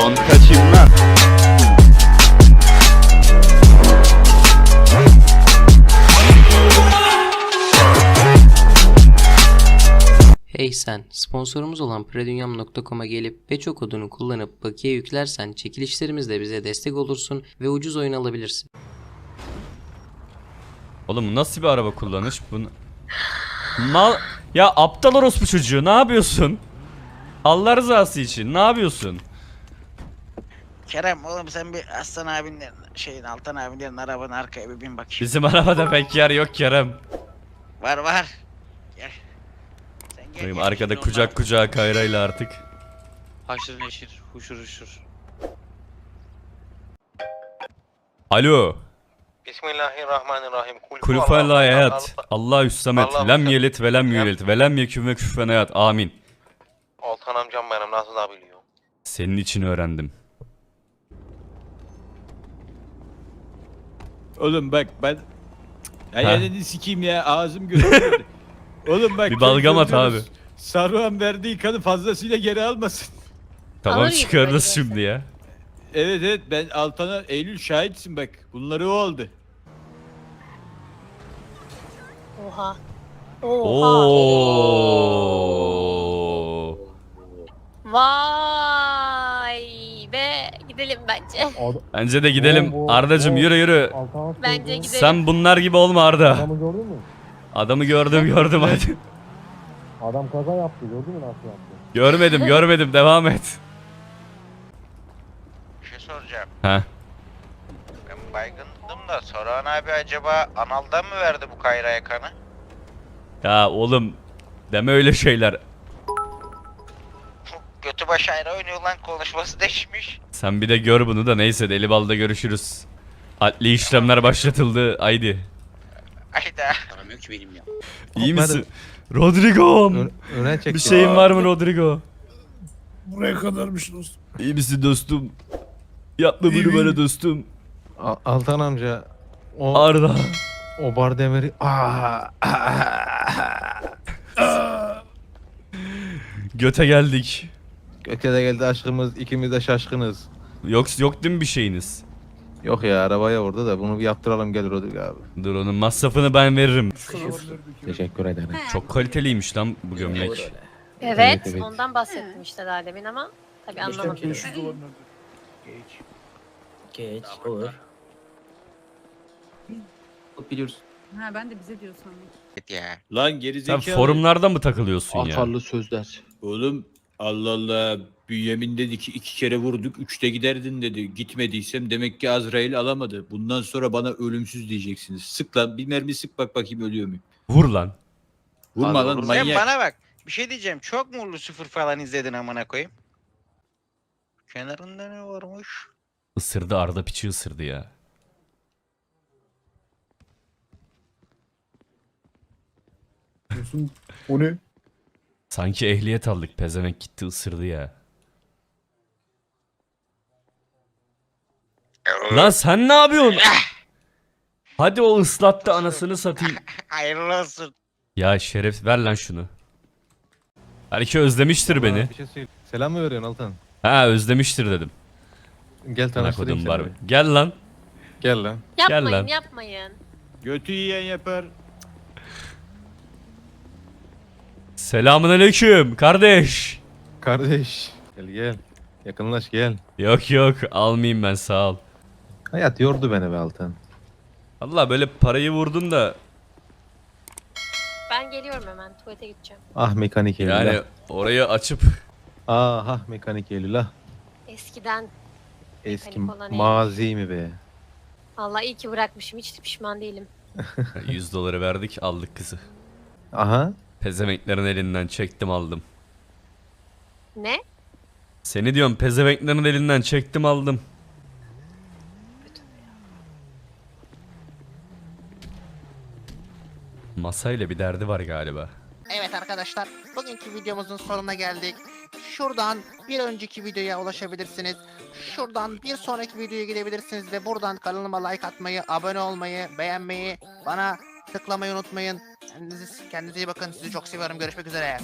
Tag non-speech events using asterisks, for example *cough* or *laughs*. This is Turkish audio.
Don kaçayım lan. Hey sen, sponsorumuz olan predunyam.com'a gelip Beço kodunu kullanıp bakiye yüklersen çekilişlerimizde bize destek olursun ve ucuz oyun alabilirsin. Oğlum bu nasıl bir araba kullanış? Bunu... Mal... Ya aptal orospu çocuğu ne yapıyorsun? Allah rızası için ne yapıyorsun? Kerem oğlum sen bir Aslan abinlerin şeyin Altan abinlerin arabanın arkaya bir bin bakayım. Bizim arabada pek yer yok Kerem. Var var. Gel. Sen gel. Benim gel, arkada şimdi kucak onlar- kucağa kayrayla artık. Haşır neşir, huşur huşur. Alo. Bismillahirrahmanirrahim. Kulüfel hayat. Allah üstemet. Allah Lem yelit ve lem Yap. yülit ve lem yekün ve küfen hayat. Amin. Altan amcam benim nasıl da biliyor. Senin için öğrendim. Oğlum bak ben... Ya Ha. sikeyim ya ağzım gözüm. *laughs* Oğlum bak. Bir balgam at abi. Saruhan verdiği kanı fazlasıyla geri almasın. Tamam Alır çıkarırız şimdi ya. Evet evet ben Altan'a Eylül şahitsin bak. Bunları o oldu. Oha. Oha. Oo. Vay. Gidelim bence. *laughs* Bence de gidelim. Ardacım yürü yürü. Bence gidelim. Sen bunlar gibi olma Arda. Adamı gördün mü? Adamı gördüm gördüm hadi. Adam kaza yaptı gördün mü nasıl yaptı? Görmedim görmedim devam et. Bir şey soracağım. Ha. Ben baygındım da Saruhan abi acaba analdan mı verdi bu Kayra'ya kanı? Ya oğlum deme öyle şeyler. Götü baş ayrı oynuyor lan konuşması değişmiş. Sen bir de gör bunu da neyse deli balda görüşürüz. Adli işlemler başlatıldı. Haydi. Ayda. İyi misin? Rodrigo. Öne çekti. Bir şeyin var mı Rodrigo? Buraya kadarmış dostum. İyi misin dostum? Yapma bunu bana dostum. Altan amca o Arda. o bar demiri Aa, Göte geldik. Ötede geldi aşkımız ikimiz de şaşkınız. Yok yok değil mi bir şeyiniz? Yok ya arabaya orada da bunu bir yaptıralım gel Rodrigo abi. Dur onun masrafını ben veririm. Teşekkür ederim. Çok kaliteliymiş lan bu gömlek. Evet, Evet, evet. ondan bahsettim işte daha demin ama tabii anlamadım. 500 dolar nerede? Geç olur. Biliyoruz. Ha ben de bize diyor sandım. Lan geri Sen forumlarda mı takılıyorsun ya? Atarlı sözler. Oğlum Allah Allah. Bünyamin dedi ki iki kere vurduk üçte giderdin dedi. Gitmediysem demek ki Azrail alamadı. Bundan sonra bana ölümsüz diyeceksiniz. Sık lan bir mermi sık bak bakayım ölüyor muyum? Vur lan. Vurma lan Sen manyak. bana bak. Bir şey diyeceğim. Çok mu Lucifer falan izledin amına koyayım? Kenarında ne varmış? Isırdı Arda piçi ısırdı ya. Diyorsun. O ne? Sanki ehliyet aldık pezevenk gitti ısırdı ya. Lan sen ne yapıyorsun? Hadi o ıslattı anasını satayım. Hayırlı olsun. Ya şeref ver lan şunu. Belki özlemiştir beni. Bir şey söyle. Selam mı veriyorsun Altan? Ha özlemiştir dedim. Gel tanıştırayım Nakodum seni. var. Gel lan. Gel lan. Yapmayın lan. yapmayın. Götü yiyen yapar. Selamun aleyküm kardeş. Kardeş. Gel gel. Yakınlaş gel. Yok yok almayayım ben sağ ol. Hayat yordu beni be Altan. Allah böyle parayı vurdun da Ben geliyorum hemen tuvalete gideceğim. Ah mekanik Eylül yani ah. orayı açıp Ah ah mekanik Eylül ah. Eskiden Eski mazi mi be? Allah iyi ki bırakmışım hiç pişman değilim. *laughs* 100 doları verdik aldık kızı. Aha. Pezemeklerin elinden çektim aldım. Ne? Seni diyorum pezemeklerin elinden çektim aldım. Masayla bir derdi var galiba. Evet arkadaşlar bugünkü videomuzun sonuna geldik. Şuradan bir önceki videoya ulaşabilirsiniz. Şuradan bir sonraki videoya gidebilirsiniz ve buradan kanalıma like atmayı, abone olmayı, beğenmeyi, bana tıklamayı unutmayın. Kendinize, kendinize iyi bakın. Sizi çok seviyorum. Görüşmek üzere.